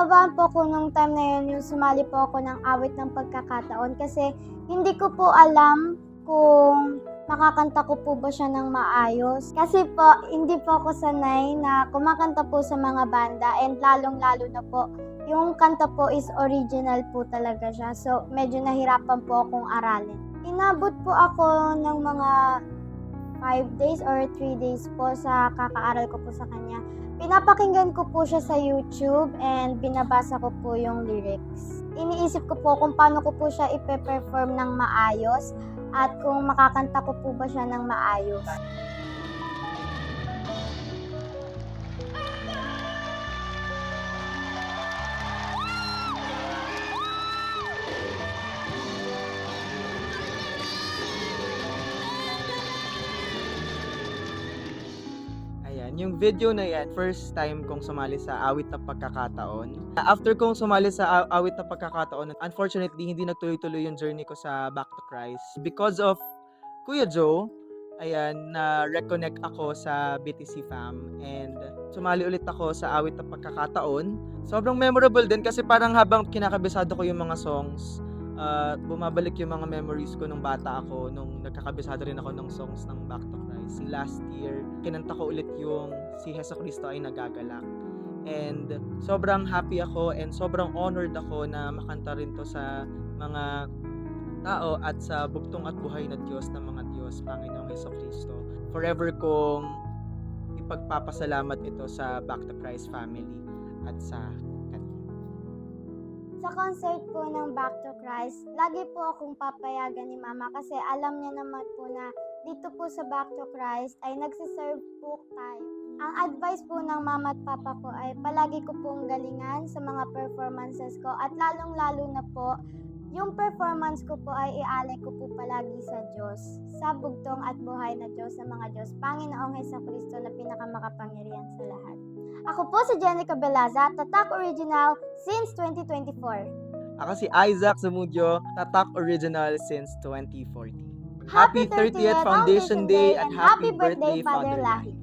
Kinakabahan po ako nung time na yun, yung sumali po ako ng awit ng pagkakataon kasi hindi ko po alam kung makakanta ko po ba siya ng maayos. Kasi po, hindi po ako sanay na kumakanta po sa mga banda and lalong-lalo na po, yung kanta po is original po talaga siya. So, medyo nahirapan po akong aralin. Inabot po ako ng mga 5 days or 3 days po sa kakaaral ko po sa kanya. Pinapakinggan ko po siya sa YouTube and binabasa ko po yung lyrics. Iniisip ko po kung paano ko po siya ipe-perform ng maayos at kung makakanta ko po ba siya ng maayos. Yung video na yan, first time kong sumali sa awit na pagkakataon. After kong sumali sa awit na pagkakataon, unfortunately, hindi nagtuloy-tuloy yung journey ko sa Back to Christ. Because of Kuya Joe, ayan, na-reconnect ako sa BTC fam and sumali ulit ako sa awit na pagkakataon. Sobrang memorable din kasi parang habang kinakabisado ko yung mga songs, uh, bumabalik yung mga memories ko nung bata ako, nung nagkakabisado rin ako ng songs ng Back to Christ. Last year, kinanta ko ulit yung si Heso Kristo ay nagagalak. And sobrang happy ako and sobrang honored ako na makanta rin to sa mga tao at sa bugtong at buhay na Diyos ng mga Diyos, Panginoong Heso Kristo. Forever kong ipagpapasalamat ito sa Back to Christ family at sa Sa concert po ng Back to Christ, lagi po akong papayagan ni Mama kasi alam niya naman po na dito po sa Back to Christ ay nagsiserve po tayo. Ang advice po ng mama at papa ko ay palagi ko pong galingan sa mga performances ko at lalong-lalo na po yung performance ko po ay ialay ko po palagi sa Diyos, sa bugtong at buhay na Diyos sa mga Diyos, Panginoong Heso Kristo na pinakamakapangyarihan sa lahat. Ako po si Jenica Belaza, Tatak Original since 2024. Ako si Isaac Zamudio, Tatak Original since 2014. Happy 30th Foundation Day and happy birthday, Father Lahi.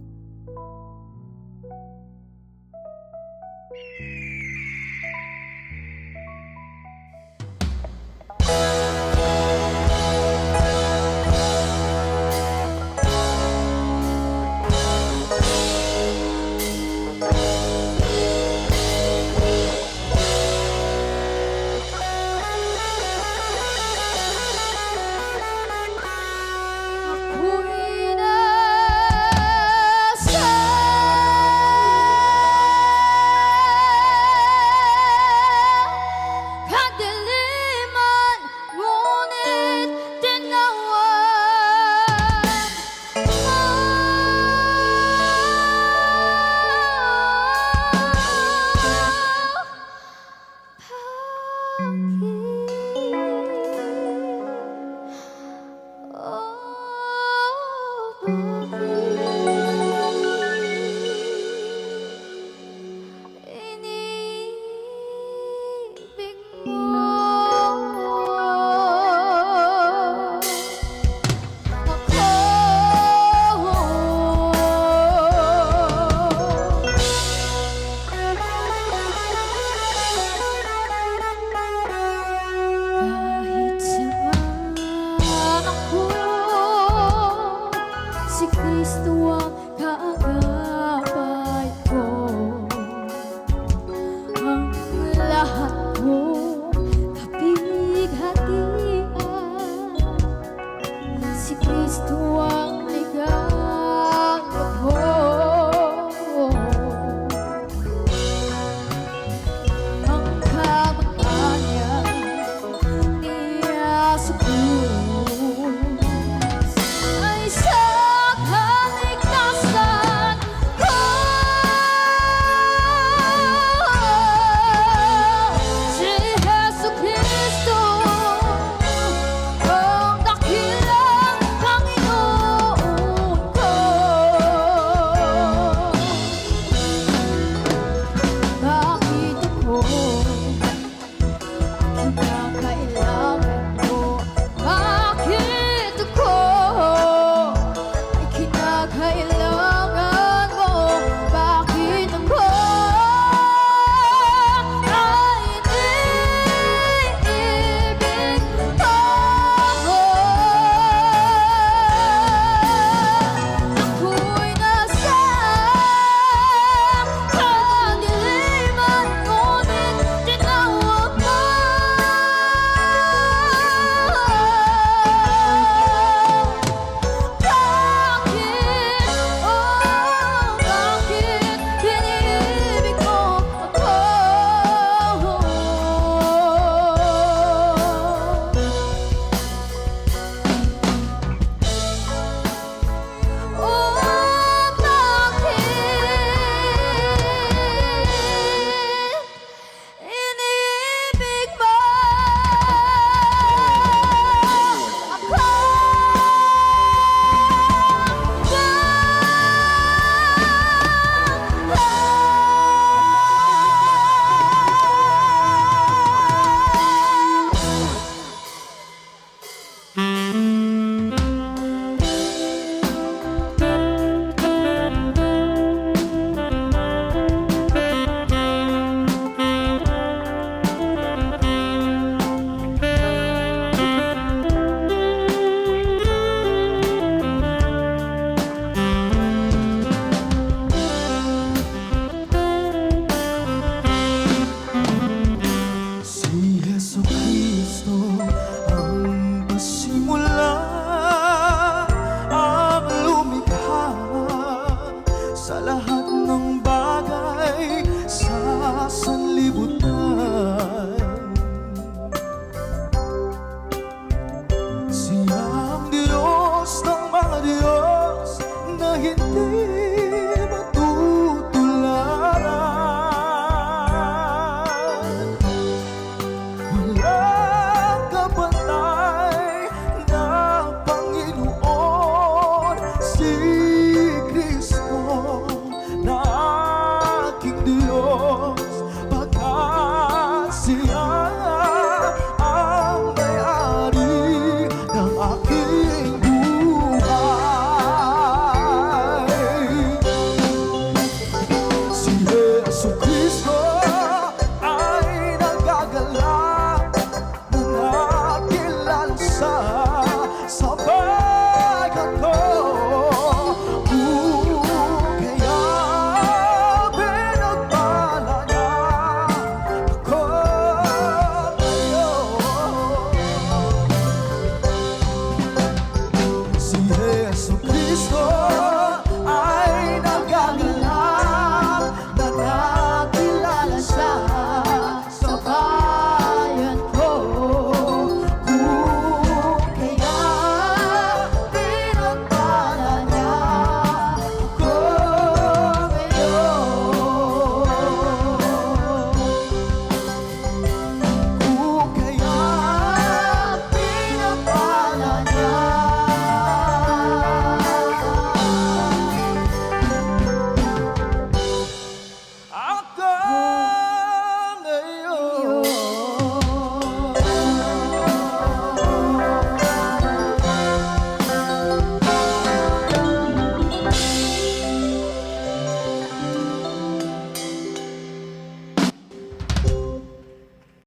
i'm Welcome.